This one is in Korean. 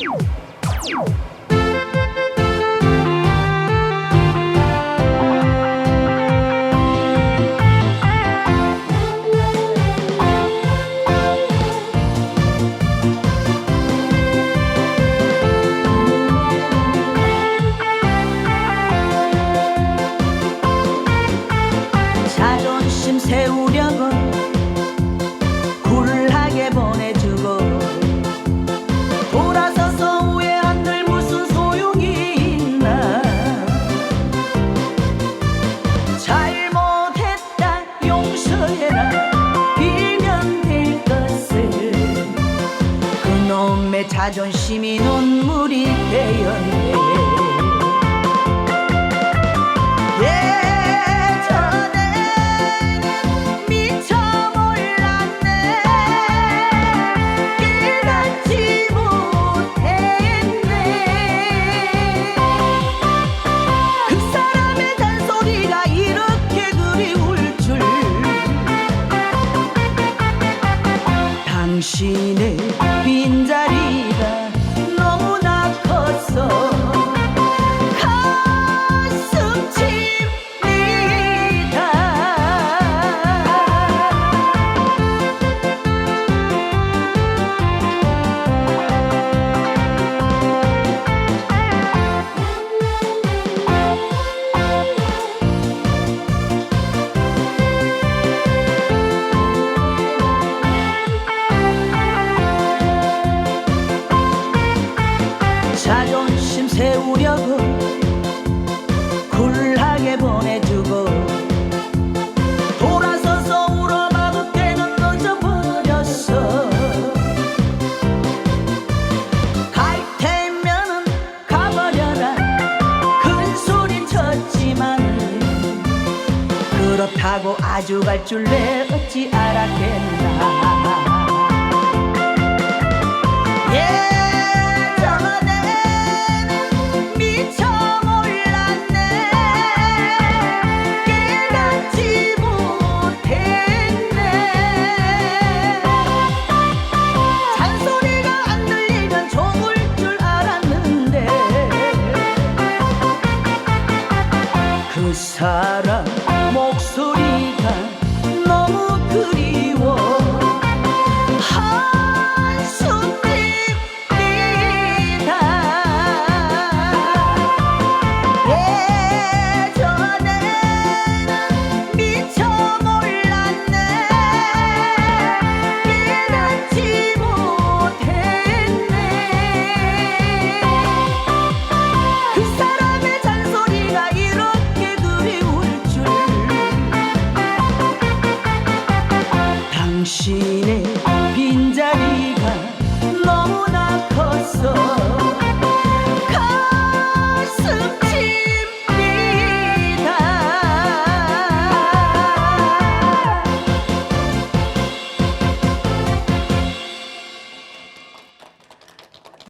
자 자존심이 눈물이 되었네. 예전에는 미처 몰랐네. 깨닫지 못했네. 그 사람의 잔소리가 이렇게 그리울 줄. 당신의 빈 세우려고 굴하게 보내주고 돌아서서 울어봐도 때는 늦어버렸어. 갈 테면은 가버려라. 큰 소린 쳤지만 그렇다고 아주 갈줄내 어찌 알았겠나 당신의 빈자리가 너무나 컸어